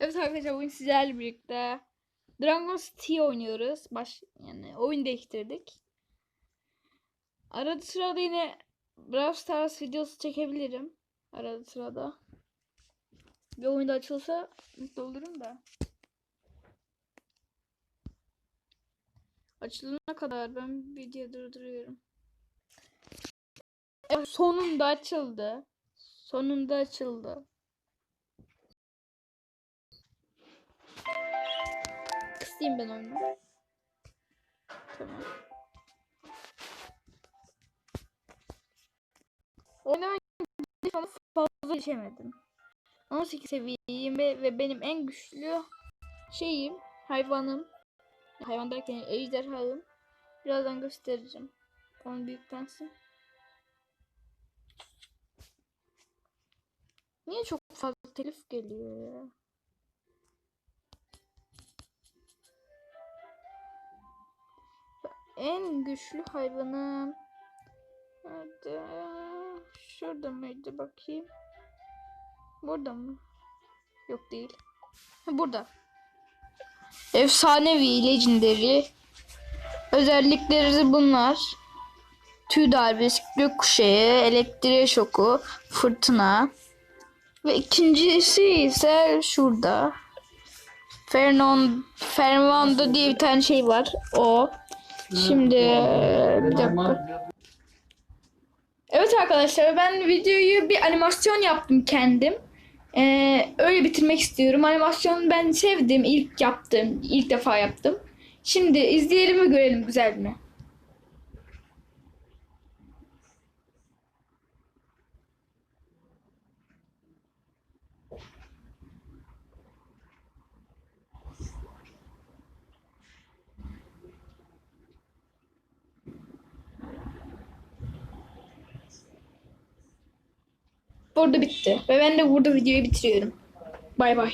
Evet arkadaşlar bugün sizlerle birlikte Dragon City oynuyoruz. Baş yani oyun değiştirdik. Arada sırada yine Brawl Stars videosu çekebilirim. Arada sırada. Bir oyunda açılsa mutlu olurum da. Açılana kadar ben video durduruyorum. Evet, sonunda açıldı. Sonunda açıldı. Kısayım ben oyunu. Tamam. Falan fazla geçemedim. 18 seviyeyim ve, ve benim en güçlü şeyim hayvanım. Hayvan derken ejderhayım. Birazdan göstereceğim. Onu büyüklensin. Niye çok fazla telif geliyor ya? En güçlü hayvanım. Nerede? Şurada mıydı bakayım. Burada mı? Yok değil. Burada. Efsanevi, legendary. Özellikleri bunlar. Tüy darbesi, gökkuşağı, elektrik şoku, fırtına. Ve ikincisi ise şurada. Fernon, Fermando diye bir tane şey var. O. Şimdi bir dakika. Evet arkadaşlar ben videoyu bir animasyon yaptım kendim. Ee, öyle bitirmek istiyorum. Animasyonu ben sevdim. İlk yaptım. ilk defa yaptım. Şimdi izleyelim ve görelim güzel mi? Burada bitti. Ve ben de burada videoyu bitiriyorum. Bay bay.